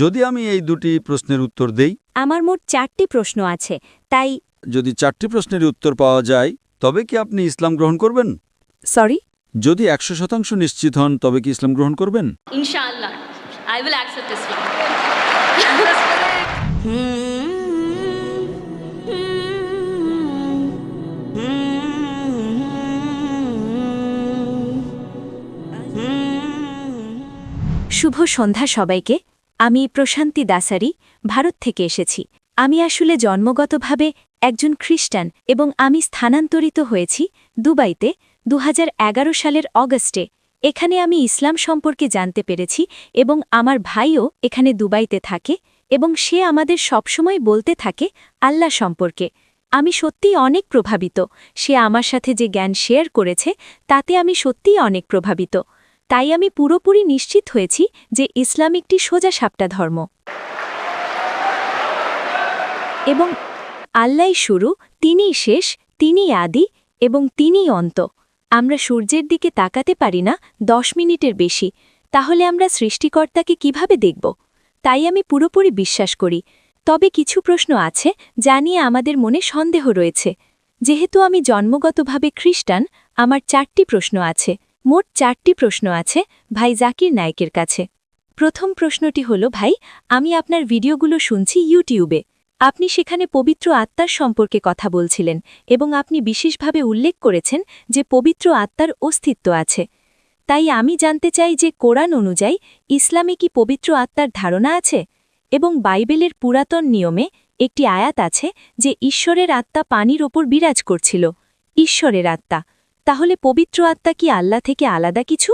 যদি আমি এই দুটি প্রশ্নের উত্তর দেই? আমার মোট চারটি প্রশ্ন আছে তাই যদি চারটি প্রশ্নের উত্তর পাওয়া যায় তবে কি আপনি ইসলাম গ্রহণ করবেন? সরি? যদি একশো শতাংশ নিশ্চিত হন তবে কি ইসলাম গ্রহণ করবেন? Inshallah, I will accept Islam. শুভ সন্ধ্যা সবাইকে। আমি প্রশান্তি দাসারি, ভারত থেকে এসেছি। আমি আসলে জন্মগতভাবে একজন খ্রিস্টান এবং আমি স্থানান্তরিত হয়েছি দুবাইতে দু হাজার এগারো সালের অগস্টে। এখানে আমি ইসলাম সম্পর্কে জানতে পেরেছি এবং আমার ভাইও এখানে দুবাইতে থাকে এবং সে আমাদের সবসময় বলতে থাকে আল্লাহ সম্পর্কে। আমি সত্যিই অনেক প্রভাবিত। সে আমার সাথে যে জ্ঞান শেয়ার করেছে, তাতে আমি সত্যিই অনেক প্রভাবিত। তাই আমি পুরোপুরি নিশ্চিত হয়েছি যে ইসলাম একটি সোজা সাপটা ধর্ম। এবং আল্লাই শুরু, তিনিই শেষ, তিনিই আদি, এবং তিনিই অন্ত। আমরা সূর্যের দিকে তাকাতে পারি না, দশ মিনিটের বেশি। তাহলে আমরা সৃষ্টিকর্তাকে কীভাবে দেখব? তাই আমি পুরোপুরি বিশ্বাস করি। তবে কিছু প্রশ্ন আছে, যা নিয়ে আমাদের মনে সন্দেহ রয়েছে। যেহেতু আমি জন্মগতভাবে খ্রিস্টান, আমার চারটি প্রশ্ন আছে। মোট চারটি প্রশ্ন আছে ভাই জাকির নায়কের কাছে। প্রথম প্রশ্নটি হল, ভাই, আমি আপনার ভিডিওগুলো শুনছি ইউটিউবে। আপনি সেখানে পবিত্র আত্মার সম্পর্কে কথা বলছিলেন এবং আপনি বিশেষভাবে উল্লেখ করেছেন যে পবিত্র আত্মার অস্তিত্ব আছে। তাই আমি জানতে চাই যে কোরআন অনুযায়ী ইসলামে কি পবিত্র আত্মার ধারণা আছে এবং বাইবেলের পুরাতন নিয়মে একটি আয়াত আছে যে ঈশ্বরের আত্মা পানির ওপর বিরাজ করছিল। ঈশ্বরের আত্মা। তাহলে পবিত্র আত্মা কি আল্লাহ থেকে আলাদা কিছু?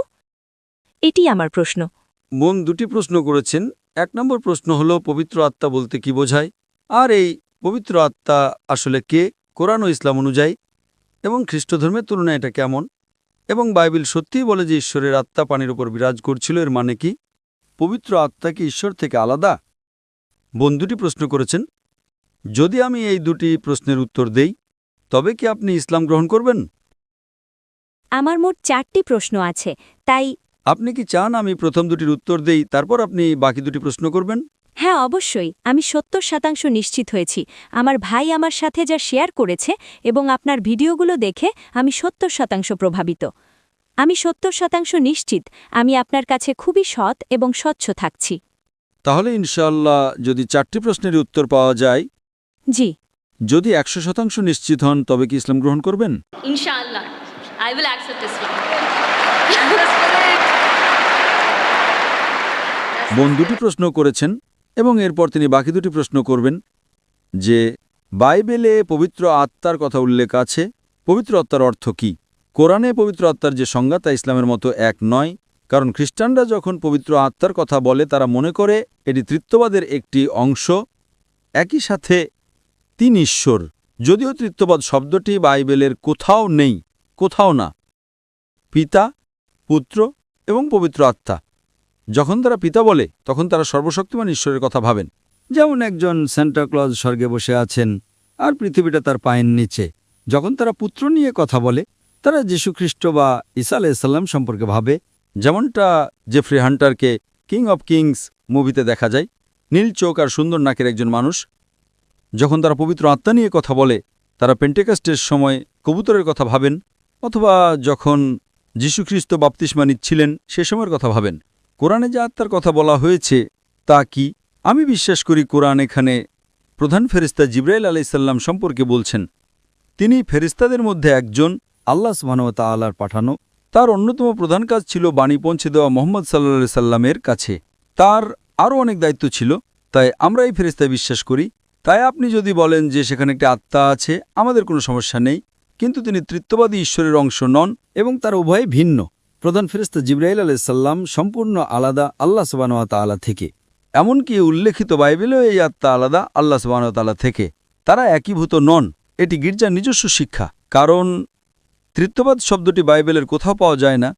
এটি আমার প্রশ্ন। মন দুটি প্রশ্ন করেছেন। এক নম্বর প্রশ্ন হল, পবিত্র আত্মা বলতে কি বোঝায়? আর এই পবিত্র আত্মা আসলে কে? কোরআন ও ইসলাম অনুযায়ী। এবং খ্রিস্টধর্মের তুলনায় এটা কেমন? এবং বাইবেল সত্যিই বলে যে ঈশ্বরের আত্মা পানির উপর বিরাজ করছিল, এর মানে কি? পবিত্র আত্মা কি ঈশ্বর থেকে আলাদা? বোন দুটি প্রশ্ন করেছেন। যদি আমি এই দুটি প্রশ্নের উত্তর দেই, তবে কি আপনি ইসলাম গ্রহণ করবেন? আমার মোট চারটি প্রশ্ন আছে তাই আপনি কি চান আমি প্রথম দুটির উত্তর দেই তারপর আপনি বাকি দুটি প্রশ্ন করবেন? হ্যাঁ অবশ্যই। আমি সত্তর শতাংশ নিশ্চিত হয়েছি। আমার ভাই আমার সাথে যা শেয়ার করেছে এবং আপনার ভিডিওগুলো দেখে আমি সত্তর শতাংশ প্রভাবিত। আমি সত্তর শতাংশ নিশ্চিত আমি আপনার কাছে খুবই সৎ এবং স্বচ্ছ থাকছি। তাহলে ইনশাল্লাহ যদি চারটি প্রশ্নের উত্তর পাওয়া যায়? জি। যদি একশো শতাংশ নিশ্চিত হন তবে কি ইসলাম গ্রহণ করবেন? Inshallah, I will accept Islam. বোন দুটি প্রশ্ন করেছেন এবং এরপর তিনি বাকি দুটি প্রশ্ন করবেন, যে বাইবেলে পবিত্র আত্মার কথা উল্লেখ আছে। পবিত্র আত্মার অর্থ কি? কোরআনে পবিত্র আত্মার যে সংজ্ঞা তা ইসলামের মতো এক নয়, কারণ খ্রিস্টানরা যখন পবিত্র আত্মার কথা বলে, তারা মনে করে এটি তৃত্ববাদের একটি অংশ। একই সাথে তিন ঈশ্বর, যদিও তৃত্ববাদ শব্দটি বাইবেলের কোথাও নেই কোথাও না। পিতা, পুত্র এবং পবিত্র আত্মা। যখন তারা পিতা বলে, তখন তারা সর্বশক্তিমান ঈশ্বরের কথা ভাবেন। যেমন একজন স্যান্টাক্লজ স্বর্গে বসে আছেন, আর পৃথিবীটা তার পায়ের নিচে। যখন তারা পুত্র নিয়ে কথা বলে, তারা যীশুখ্রিস্ট বা ঈসা আলাইসাল্লাম সম্পর্কে ভাবে। যেমনটা জেফ্রি হান্টারকে কিং অব কিংস মুভিতে দেখা যায়, নীল চোখ আর সুন্দর নাকের একজন মানুষ। যখন তারা পবিত্র আত্মা নিয়ে কথা বলে, তারা পেন্টেকাস্টের সময় কবুতরের কথা ভাবেন। অথবা যখন যীশুখ্রিস্ট বাপ্তিস্মা নিচ্ছিলেন সে সময়ের কথা ভাবেন। কোরআনে যে আত্মার কথা বলা হয়েছে, তা কি? আমি বিশ্বাস করি কোরআন এখানে প্রধান ফেরিস্তা জিব্রাইল আলাইসাল্লাম সম্পর্কে বলছেন। তিনি ফেরিস্তাদের মধ্যে একজন আল্লাহ সুবাহতা আল্লাহর পাঠানো। তার অন্যতম প্রধান কাজ ছিল বাণী পৌঁছে দেওয়া মোহাম্মদ সাল্লা সাল্লামের কাছে। তার আরও অনেক দায়িত্ব ছিল, তাই আমরা এই ফেরিস্তায় বিশ্বাস করি। তাই আপনি যদি বলেন যে সেখানে একটি আত্মা আছে, আমাদের কোনো সমস্যা নেই। কিন্তু তিনি তৃত্ববাদী ঈশ্বরের অংশ নন এবং তার উভয়ে ভিন্ন। প্রধান ফেরিস্ত জিব্রাইল আলাইসাল্লাম সম্পূর্ণ আলাদা আল্লাহ তালা থেকে। এমনকি উল্লেখিত বাইবেলেও এই আত্মা আলাদা আল্লাহ সুবানতালা থেকে। তারা একীভূত নন। এটি গির্জার নিজস্ব শিক্ষা। কারণ তৃত্ববাদ শব্দটি বাইবেলের কোথাও পাওয়া যায় না।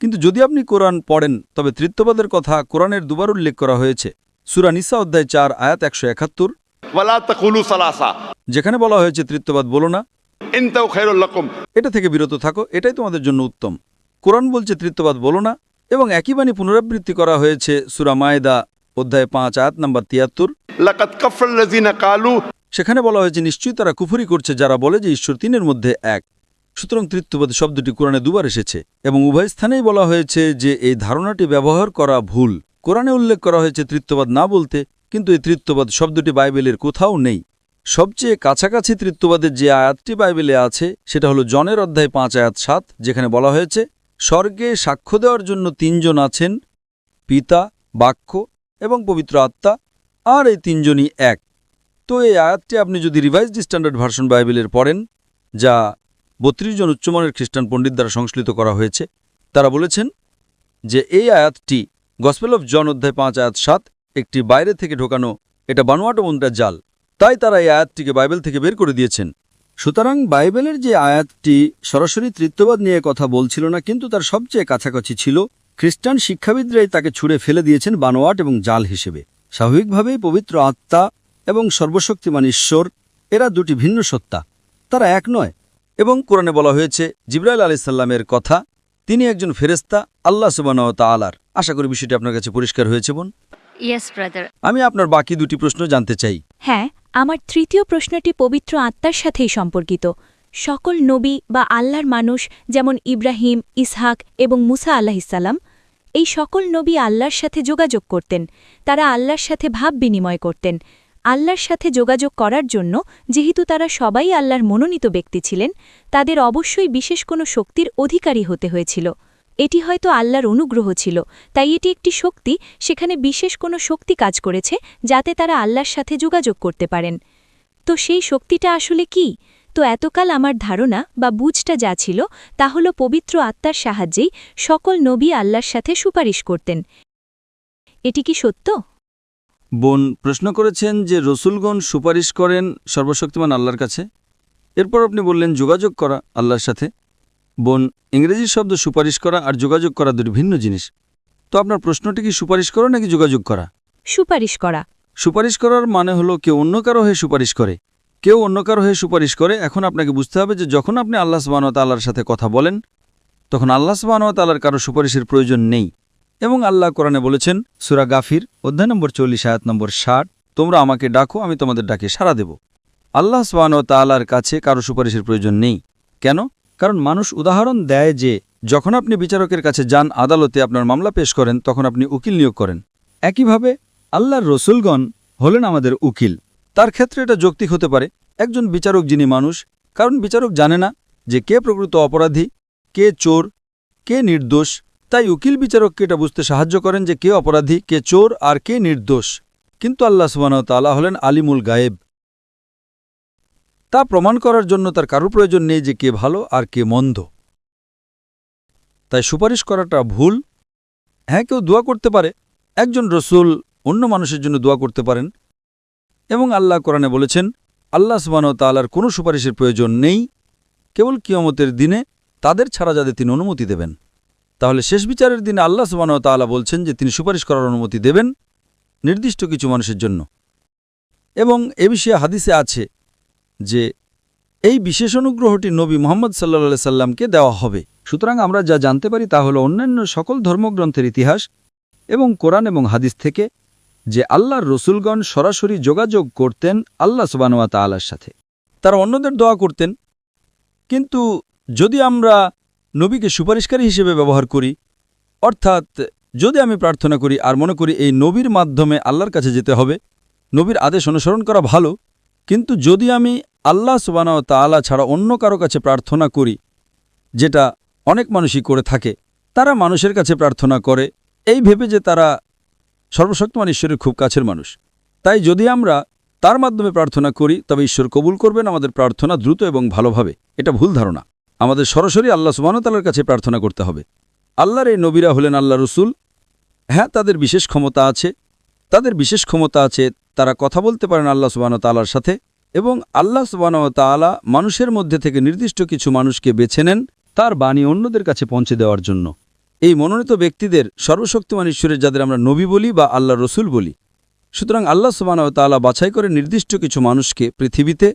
কিন্তু যদি আপনি কোরআন পড়েন তবে তৃত্ববাদের কথা কোরআনের দুবার উল্লেখ করা হয়েছে। সুরানিসা অধ্যায় চার আয়াত একশো একাত্তর। যেখানে বলা হয়েছে তৃত্ববাদ বলো না। এটা থেকে বিরত থাকো এটাই তোমাদের জন্য উত্তম। কোরআন বলছে তৃত্ববাদ বলো না। এবং একই বাণী পুনরাবৃত্তি করা হয়েছে সুরা মায়দা অধ্যায় পাঁচ আয়াত নম্বর তিয়াত্তর। সেখানে বলা হয়েছে নিশ্চয়ই তারা কুফুরি করছে যারা বলে যে ঈশ্বর তিনের মধ্যে এক। সুতরাং তৃত্ববাদ শব্দটি কোরআনে দুবার এসেছে। এবং উভয় স্থানেই বলা হয়েছে যে এই ধারণাটি ব্যবহার করা ভুল। কোরআনে উল্লেখ করা হয়েছে তৃত্ববাদ না বলতে কিন্তু এই তৃত্ববাদ শব্দটি বাইবেলের কোথাও নেই। সবচেয়ে কাছাকাছি তৃত্ববাদের যে আয়াতটি বাইবেলে আছে, সেটা হলো জনের অধ্যায় পাঁচ আয়াত সাত, যেখানে বলা হয়েছে, স্বর্গে সাক্ষ্য দেওয়ার জন্য তিনজন আছেন, পিতা, বাক্য এবং পবিত্র আত্মা, আর এই তিনজনই এক। তো এই আয়াতটি আপনি যদি রিভাইজড স্ট্যান্ডার্ড ভার্সন বাইবেলের পড়েন, যা বত্রিশ জন উচ্চমানের খ্রিস্টান পণ্ডিত দ্বারা সংশ্লিত করা হয়েছে, তারা বলেছেন যে এই আয়াতটি গসপেল অফ জন অধ্যায় পাঁচ আয়াত সাত, একটি বাইরে থেকে ঢোকানো, এটা বানোয়াটো মন্ত্রার জাল। তাই তারা এই আয়াতটিকে বাইবেল থেকে বের করে দিয়েছেন। সুতরাং বাইবেলের যে আয়াতটি সরাসরি তৃত্ববাদ নিয়ে কথা বলছিল না কিন্তু তার সবচেয়ে কাছাকাছি ছিল খ্রিস্টান শিক্ষাবিদরাই তাকে ছুঁড়ে ফেলে দিয়েছেন বানোয়াট এবং জাল হিসেবে। স্বাভাবিকভাবেই পবিত্র আত্মা এবং সর্বশক্তিমান ঈশ্বর এরা দুটি ভিন্ন সত্তা। তারা এক নয়। এবং কোরআনে বলা হয়েছে জিব্রাইল আলাইসাল্লামের কথা তিনি একজন ফেরেস্তা আল্লাহ সুবান তালার আশা করি বিষয়টি আপনার কাছে পরিষ্কার হয়েছে বোন। আমি আপনার বাকি দুটি প্রশ্ন জানতে চাই। হ্যাঁ আমার তৃতীয় প্রশ্নটি পবিত্র আত্মার সাথেই সম্পর্কিত। সকল নবী বা আল্লাহর মানুষ, যেমন ইব্রাহিম, ইসহাক এবং মুসা আল্লাহিসাল্লাম এই সকল নবী আল্লাহর সাথে যোগাযোগ করতেন। তারা আল্লাহর সাথে ভাব বিনিময় করতেন। আল্লাহর সাথে যোগাযোগ করার জন্য, যেহেতু তারা সবাই আল্লাহর মনোনীত ব্যক্তি ছিলেন, তাদের অবশ্যই বিশেষ কোনো শক্তির অধিকারী হতে হয়েছিল। এটি হয়তো আল্লাহর অনুগ্রহ ছিল, তাই এটি একটি শক্তি, সেখানে বিশেষ কোনো শক্তি কাজ করেছে, যাতে তারা আল্লাহর সাথে যোগাযোগ করতে পারেন। তো সেই শক্তিটা আসলে কি? তো এতকাল আমার ধারণা বা বুঝটা যা ছিল, তা হল পবিত্র আত্মার সাহায্যেই সকল নবী আল্লাহর সাথে সুপারিশ করতেন। এটি কি সত্য? বোন, প্রশ্ন করেছেন যে রসুলগণ সুপারিশ করেন সর্বশক্তিমান আল্লাহর কাছে? এরপর আপনি বললেন যোগাযোগ করা আল্লাহর সাথে। বোন ইংরেজি শব্দ সুপারিশ করা আর যোগাযোগ করা দুটি ভিন্ন জিনিস। তো আপনার প্রশ্নটি কি সুপারিশ করা নাকি যোগাযোগ করা? সুপারিশ করা। সুপারিশ করার মানে হলো কেউ অন্য কারও হয়ে সুপারিশ করে। কেউ অন্য কারও হয়ে সুপারিশ করে এখন আপনাকে বুঝতে হবে যে যখন আপনি আল্লাহ সুবাহত আল্লাহর সাথে কথা বলেন তখন আল্লাহ সুবাহত আল্লাহর কারও সুপারিশের প্রয়োজন নেই। এবং আল্লাহ কোরআনে বলেছেন সুরা গাফির অধ্যায় নম্বর চল্লিশ আয়াত নম্বর ষাট তোমরা আমাকে ডাকো আমি তোমাদের ডাকে সাড়া দেব। আল্লাহ সুবাহত আল্লাহর কাছে কারও সুপারিশের প্রয়োজন নেই। কেন? কারণ মানুষ উদাহরণ দেয় যে, যখন আপনি বিচারকের কাছে যান আদালতে আপনার মামলা পেশ করেন, তখন আপনি উকিল নিয়োগ করেন। একইভাবে, আল্লাহর রসুলগণ হলেন আমাদের উকিল। তার ক্ষেত্রে এটা যৌক্তিক হতে পারে। একজন বিচারক যিনি মানুষ, কারণ বিচারক জানে না যে কে প্রকৃত অপরাধী, কে চোর, কে নির্দোষ। তাই উকিল বিচারককে এটা বুঝতে সাহায্য করেন যে কে অপরাধী, কে চোর আর কে নির্দোষ। কিন্তু আল্লাহ সুবাহতাল্লাহ হলেন আলিমুল গায়েব। তা প্রমাণ করার জন্য তার কারও প্রয়োজন নেই যে কে ভালো আর কে মন্দ। তাই সুপারিশ করাটা ভুল। হ্যাঁ কেউ দোয়া করতে পারে। একজন রসুল অন্য মানুষের জন্য দোয়া করতে পারেন। এবং আল্লাহ কোরআনে বলেছেন, আল্লাহ সুবাহ তালার কোনো সুপারিশের প্রয়োজন নেই। কেবল কিয়মতের দিনে তাদের ছাড়া যাদের তিনি অনুমতি দেবেন। তাহলে শেষ বিচারের দিনে আল্লাহ সুবাহ তালা বলছেন যে তিনি সুপারিশ করার অনুমতি দেবেন নির্দিষ্ট কিছু মানুষের জন্য। এবং এ বিষয়ে হাদিসে আছে যে এই বিশেষ অনুগ্রহটি নবী মোহাম্মদ সাল্লা সাল্লামকে দেওয়া হবে। সুতরাং আমরা যা জানতে পারি তা হল অন্যান্য সকল ধর্মগ্রন্থের ইতিহাস এবং কোরআন এবং হাদিস থেকে যে আল্লাহর রসুলগণ সরাসরি যোগাযোগ করতেন আল্লাহ সুবানোয়া তালার সাথে। তারা অন্যদের দোয়া করতেন। কিন্তু যদি আমরা নবীকে সুপারিশকারী হিসেবে ব্যবহার করি, অর্থাৎ যদি আমি প্রার্থনা করি আর মনে করি এই নবীর মাধ্যমে আল্লাহর কাছে যেতে হবে, নবীর আদেশ অনুসরণ করা ভালো কিন্তু যদি আমি আল্লাহ সুবানাও তালা ছাড়া অন্য কারও কাছে প্রার্থনা করি, যেটা অনেক মানুষই করে থাকে, তারা মানুষের কাছে প্রার্থনা করে, এই ভেবে যে তারা সর্বশক্তিমান ঈশ্বরের খুব কাছের মানুষ। তাই যদি আমরা তার মাধ্যমে প্রার্থনা করি, তবে ঈশ্বর কবুল করবেন, আমাদের প্রার্থনা দ্রুত এবং ভালোভাবে। এটা ভুল ধারণা। আমাদের সরাসরি আল্লাহ সুবাহতালার কাছে প্রার্থনা করতে হবে। আল্লাহর এই নবীরা হলেন আল্লাহ রসুল। হ্যাঁ তাদের বিশেষ ক্ষমতা আছে। তাদের বিশেষ ক্ষমতা আছে, তারা কথা বলতে পারেন আল্লাহ সুবাহ তালার সাথে এবং আল্লাহ সুবাহ তালা মানুষের মধ্যে থেকে নির্দিষ্ট কিছু মানুষকে বেছে নেন তার বাণী অন্যদের কাছে পৌঁছে দেওয়ার জন্য। এই মনোনীত ব্যক্তিদের সর্বশক্তিমান ঈশ্বরের যাদের আমরা নবী বলি বা আল্লাহ রসুল বলি। সুতরাং আল্লাহ সুবাহ তালা বাছাই করে নির্দিষ্ট কিছু মানুষকে পৃথিবীতে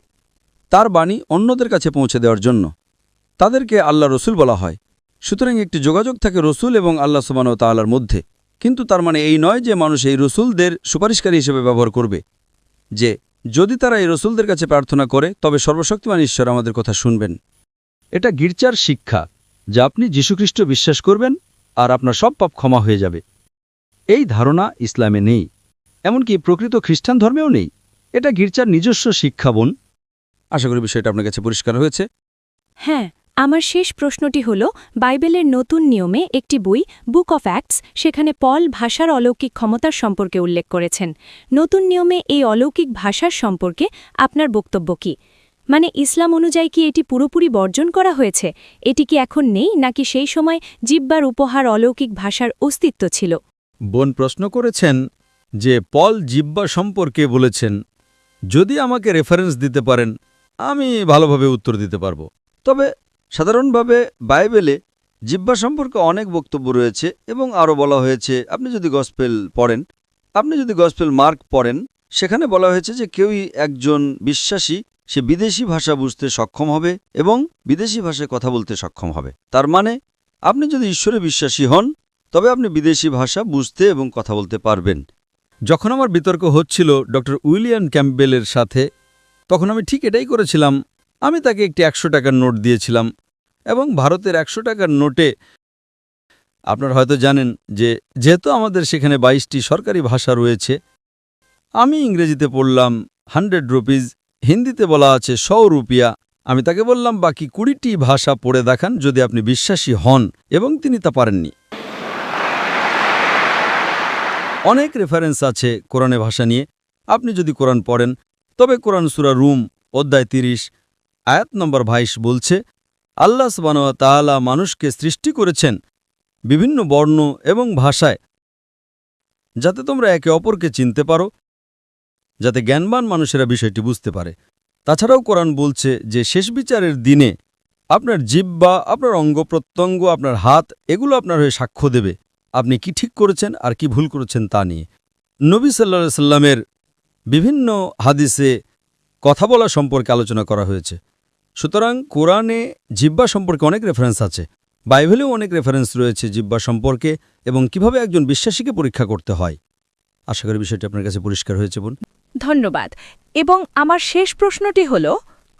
তার বাণী অন্যদের কাছে পৌঁছে দেওয়ার জন্য। তাদেরকে আল্লাহ রসুল বলা হয়। সুতরাং একটি যোগাযোগ থাকে রসুল এবং আল্লাহ সুবাহ তাল্লার মধ্যে। কিন্তু তার মানে এই নয় যে মানুষ এই রসুলদের সুপারিশকারী হিসেবে ব্যবহার করবে, যে যদি তারা এই রসুলদের কাছে প্রার্থনা করে, তবে সর্বশক্তিমান ঈশ্বর আমাদের কথা শুনবেন। এটা গির্জার শিক্ষা, যা আপনি যীশুখ্রিস্ট বিশ্বাস করবেন আর আপনার সব পাপ ক্ষমা হয়ে যাবে। এই ধারণা ইসলামে নেই, এমনকি প্রকৃত খ্রিস্টান ধর্মেও নেই। এটা গির্জার নিজস্ব শিক্ষা বোন আশা করি বিষয়টা আপনার কাছে পরিষ্কার হয়েছে। হ্যাঁ আমার শেষ প্রশ্নটি হল, বাইবেলের নতুন নিয়মে একটি বই বুক অফ অ্যাক্টস সেখানে পল ভাষার অলৌকিক ক্ষমতার সম্পর্কে উল্লেখ করেছেন। নতুন নিয়মে এই অলৌকিক ভাষার সম্পর্কে আপনার বক্তব্য কি? মানে ইসলাম অনুযায়ী কি এটি পুরোপুরি বর্জন করা হয়েছে? এটি কি এখন নেই, নাকি সেই সময় জিব্বার উপহার অলৌকিক ভাষার অস্তিত্ব ছিল? বোন প্রশ্ন করেছেন যে, পল জিব্বা সম্পর্কে বলেছেন, যদি আমাকে রেফারেন্স দিতে পারেন, আমি ভালোভাবে উত্তর দিতে পারব। তবে সাধারণভাবে বাইবেলে জিব্বা সম্পর্কে অনেক বক্তব্য রয়েছে এবং আরও বলা হয়েছে, আপনি যদি গসপেল পড়েন, আপনি যদি গসপেল মার্ক পড়েন, সেখানে বলা হয়েছে যে কেউই একজন বিশ্বাসী, সে বিদেশি ভাষা বুঝতে সক্ষম হবে এবং বিদেশি ভাষায় কথা বলতে সক্ষম হবে। তার মানে আপনি যদি ঈশ্বরে বিশ্বাসী হন, তবে আপনি বিদেশি ভাষা বুঝতে এবং কথা বলতে পারবেন। যখন আমার বিতর্ক হচ্ছিল ডক্টর উইলিয়াম ক্যাম্পবেলের সাথে, তখন আমি ঠিক এটাই করেছিলাম আমি তাকে একটি একশো টাকার নোট দিয়েছিলাম এবং ভারতের একশো টাকার নোটে আপনারা হয়তো জানেন যে যেহেতু আমাদের সেখানে বাইশটি সরকারি ভাষা রয়েছে, আমি ইংরেজিতে পড়লাম হান্ড্রেড রুপিজ হিন্দিতে বলা আছে শ রুপিয়া। আমি তাকে বললাম, বাকি কুড়িটি ভাষা পড়ে দেখান যদি আপনি বিশ্বাসী হন। এবং তিনি তা পারেননি। অনেক রেফারেন্স আছে কোরআনে ভাষা নিয়ে। আপনি যদি কোরআন পড়েন, তবে কোরআন সুরা রুম অধ্যায় তিরিশ আয়াত নম্বর বাইশ বলছে, আল্লাহ তাআলা মানুষকে সৃষ্টি করেছেন বিভিন্ন বর্ণ এবং ভাষায়। যাতে তোমরা একে অপরকে চিনতে পারো, যাতে জ্ঞানবান মানুষেরা বিষয়টি বুঝতে পারে। তাছাড়াও কোরআন বলছে যে, শেষ বিচারের দিনে আপনার জিব্বা আপনার অঙ্গ প্রত্যঙ্গ, আপনার হাত, এগুলো আপনার হয়ে সাক্ষ্য দেবে। আপনি কি ঠিক করেছেন আর কি ভুল করেছেন তা নিয়ে। নবী সাল্লা সাল্লামের বিভিন্ন হাদিসে কথা বলা সম্পর্কে আলোচনা করা হয়েছে। সুতরাং কোরআনে জিব্বা সম্পর্কে অনেক রেফারেন্স আছে। বাইবেলেও অনেক রেফারেন্স রয়েছে জিব্বা সম্পর্কে এবং কীভাবে একজন বিশ্বাসীকে পরীক্ষা করতে হয়। আশা করি বিষয়টি আপনার কাছে পরিষ্কার হয়েছে বোন। ধন্যবাদ। এবং আমার শেষ প্রশ্নটি হল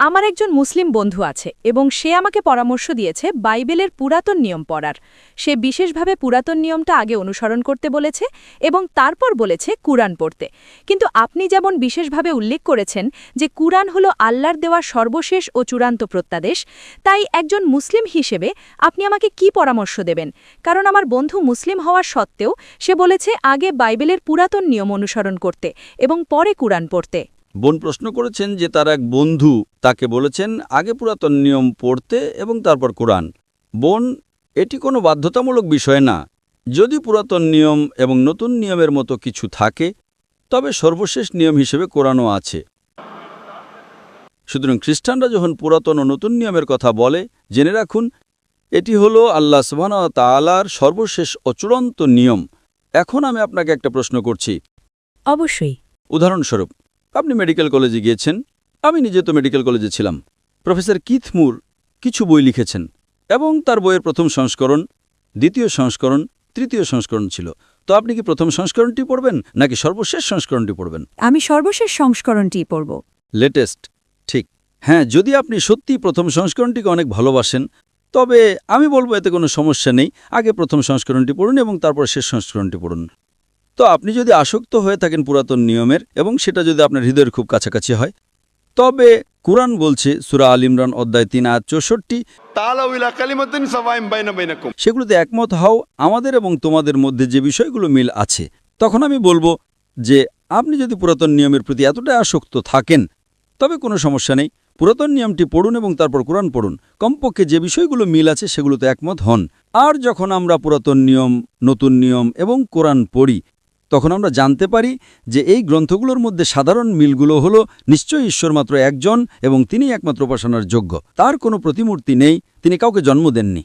আমার একজন মুসলিম বন্ধু আছে এবং সে আমাকে পরামর্শ দিয়েছে বাইবেলের পুরাতন নিয়ম পড়ার। সে বিশেষভাবে পুরাতন নিয়মটা আগে অনুসরণ করতে বলেছে এবং তারপর বলেছে কুরআন পড়তে। কিন্তু আপনি যেমন বিশেষভাবে উল্লেখ করেছেন যে কুরআন হল আল্লাহর দেওয়া সর্বশেষ ও চূড়ান্ত প্রত্যাদেশ, তাই একজন মুসলিম হিসেবে আপনি আমাকে কি পরামর্শ দেবেন? কারণ আমার বন্ধু মুসলিম হওয়ার সত্ত্বেও সে বলেছে, আগে বাইবেলের পুরাতন নিয়ম অনুসরণ করতে এবং পরে কুরআন পড়তে। বোন প্রশ্ন করেছেন যে তার এক বন্ধু তাকে বলেছেন আগে পুরাতন নিয়ম পড়তে এবং তারপর কোরআন। বোন এটি কোনো বাধ্যতামূলক বিষয় না। যদি পুরাতন নিয়ম এবং নতুন নিয়মের মতো কিছু থাকে তবে সর্বশেষ নিয়ম হিসেবে কোরআনও আছে। সুতরাং খ্রিস্টানরা যখন পুরাতন ও নতুন নিয়মের কথা বলে জেনে রাখুন এটি হল আল্লাহ সুবহান তালার সর্বশেষ ও চূড়ান্ত নিয়ম। এখন আমি আপনাকে একটা প্রশ্ন করছি। অবশ্যই। উদাহরণস্বরূপ আপনি মেডিকেল কলেজে গিয়েছেন আমি নিজে তো মেডিকেল কলেজে ছিলাম। প্রফেসর কিথ মুর কিছু বই লিখেছেন এবং তার বইয়ের প্রথম সংস্করণ দ্বিতীয় সংস্করণ তৃতীয় সংস্করণ ছিল। তো আপনি কি প্রথম সংস্করণটি পড়বেন নাকি সর্বশেষ সংস্করণটি পড়বেন? আমি সর্বশেষ সংস্করণটি পড়ব। লেটেস্ট ঠিক। হ্যাঁ যদি আপনি সত্যি প্রথম সংস্করণটিকে অনেক ভালোবাসেন তবে আমি বলব এতে কোনো সমস্যা নেই। আগে প্রথম সংস্করণটি পড়ুন এবং তারপর শেষ সংস্করণটি পড়ুন। তো আপনি যদি আসক্ত হয়ে থাকেন পুরাতন নিয়মের এবং সেটা যদি আপনার হৃদয়ের খুব কাছাকাছি হয় তবে কুরআন বলছে সুরা আল ইমরান অধ্যায় তিন আয়াত চৌষট্টি। সেগুলোতে একমত হও আমাদের এবং তোমাদের মধ্যে যে বিষয়গুলো মিল আছে। তখন আমি বলব যে আপনি যদি পুরাতন নিয়মের প্রতি এতটা আসক্ত থাকেন তবে কোনো সমস্যা নেই। পুরাতন নিয়মটি পড়ুন এবং তারপর কোরআন পড়ুন। কমপক্ষে যে বিষয়গুলো মিল আছে সেগুলোতে একমত হন। আর যখন আমরা পুরাতন নিয়ম নতুন নিয়ম এবং কোরআন পড়ি তখন আমরা জানতে পারি যে এই গ্রন্থগুলোর মধ্যে সাধারণ মিলগুলো হল নিশ্চয়ই ঈশ্বর মাত্র একজন এবং তিনি একমাত্র উপাসনার যোগ্য। তার কোনো প্রতিমূর্তি নেই তিনি কাউকে জন্ম দেননি।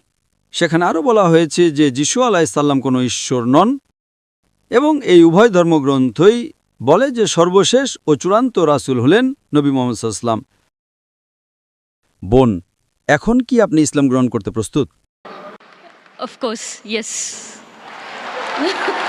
সেখানে আরও বলা হয়েছে যে যিশু আলাইসাল্লাম কোনো ঈশ্বর নন এবং এই উভয় ধর্মগ্রন্থই বলে যে সর্বশেষ ও চূড়ান্ত রাসূল হলেন নবী মোহাম্মদ সাল্লাম বোন এখন কি আপনি ইসলাম গ্রহণ করতে প্রস্তুত? Of course,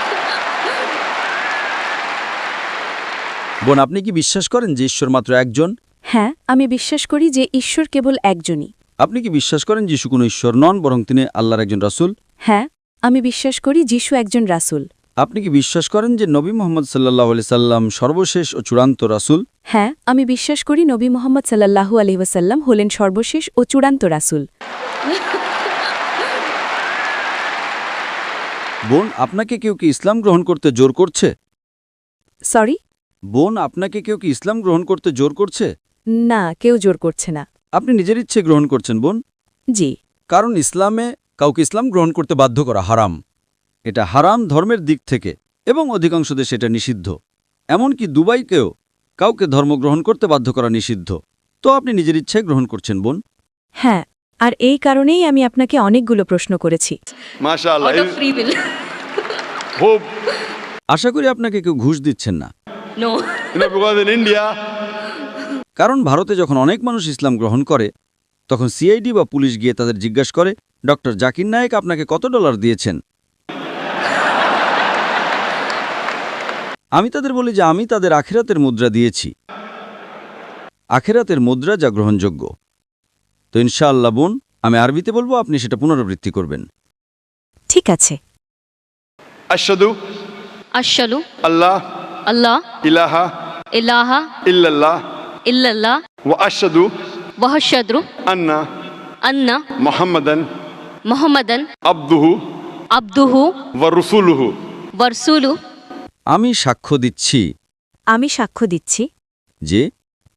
বোন আপনি কি বিশ্বাস করেন যে ঈশ্বর মাত্র একজন? হ্যাঁ আমি বিশ্বাস করি যে ঈশ্বর কেবল একজনই। আপনি কি বিশ্বাস করেন যিশু কোনো ঈশ্বর নন বরং তিনি আল্লাহর একজন রাসূল? হ্যাঁ আমি বিশ্বাস করি যিশু একজন রাসূল। আপনি কি বিশ্বাস করেন যে নবী মোহাম্মদ সাল্লাহ আলি সাল্লাম সর্বশেষ ও চূড়ান্ত রাসূল? হ্যাঁ আমি বিশ্বাস করি নবী মোহাম্মদ সাল্লাল্লাহু আলহিবাসাল্লাম হলেন সর্বশেষ ও চূড়ান্ত রাসূল। বোন আপনাকে কেউ কি ইসলাম গ্রহণ করতে জোর করছে? সরি বোন আপনাকে কেউ কি ইসলাম গ্রহণ করতে জোর করছে? না কেউ জোর করছে না। আপনি নিজের ইচ্ছে গ্রহণ করছেন বোন। জি। কারণ ইসলামে কাউকে ইসলাম গ্রহণ করতে বাধ্য করা হারাম। এটা হারাম ধর্মের দিক থেকে এবং অধিকাংশ দেশে এটা নিষিদ্ধ। এমনকি দুবাইকেও কাউকে ধর্ম গ্রহণ করতে বাধ্য করা নিষিদ্ধ। তো আপনি নিজের ইচ্ছে গ্রহণ করছেন বোন। হ্যাঁ আর এই কারণেই আমি আপনাকে অনেকগুলো প্রশ্ন করেছি। আশা করি আপনাকে কেউ ঘুষ দিচ্ছেন না। No. you know, because in India, কারণ ভারতে যখন অনেক মানুষ ইসলাম গ্রহণ করে তখন সিআইডি বা পুলিশ গিয়ে তাদের জিজ্ঞাসা করে ডক্টর জাকির নায়েক আপনাকে কত ডলার দিয়েছেন? আমি তাদের বলি যে আমি তাদের আখেরাতের মুদ্রা দিয়েছি। আখেরাতের মুদ্রা যা গ্রহণযোগ্য। তো ইনশাআল্লাহ বোন আমি আরবিতে বলব আপনি সেটা পুনরাবৃত্তি করবেন। ঠিক আছে। Ashadu, Allah, Allah ilaha, ilaha illallah, illallah wa ashadu, wa ashhadu anna, anna Muhammadan, Muhammadan abduhu, abduhu wa rusuluhu. wa rasuluhu আমি সাক্ষ্য দিচ্ছি আমি সাক্ষ্য দিচ্ছি যে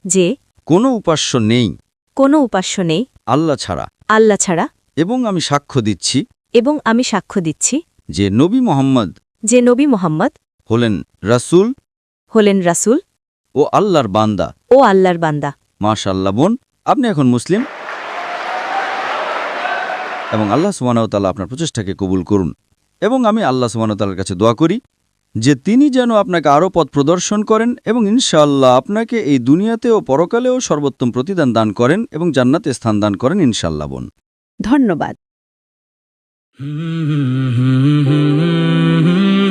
যে কোনো উপাস্য নেই কোনো উপাস্য নেই আল্লাহ ছাড়া আল্লাহ ছাড়া এবং আমি সাক্ষ্য দিচ্ছি এবং আমি সাক্ষ্য দিচ্ছি যে নবী মোহাম্মদ যে নবী মোহাম্মদ হলেন রাসূল হলেন রাসূল ও আল্লাহর বান্দা ও আল্লাহর বান্দা মাশাল্লাহ বোন আপনি এখন মুসলিম এবং আল্লাহ সুবাহতাল্লাহ আপনার প্রচেষ্টাকে কবুল করুন এবং আমি আল্লাহ সুবাহতাল্লার কাছে দোয়া করি যে তিনি যেন আপনাকে আরও পথ প্রদর্শন করেন এবং ইনশাআল্লাহ আপনাকে এই দুনিয়াতে ও পরকালেও সর্বোত্তম প্রতিদান দান করেন এবং জান্নাতে স্থান দান করেন ইনশাআল্লাহ বোন ধন্যবাদ Hmm.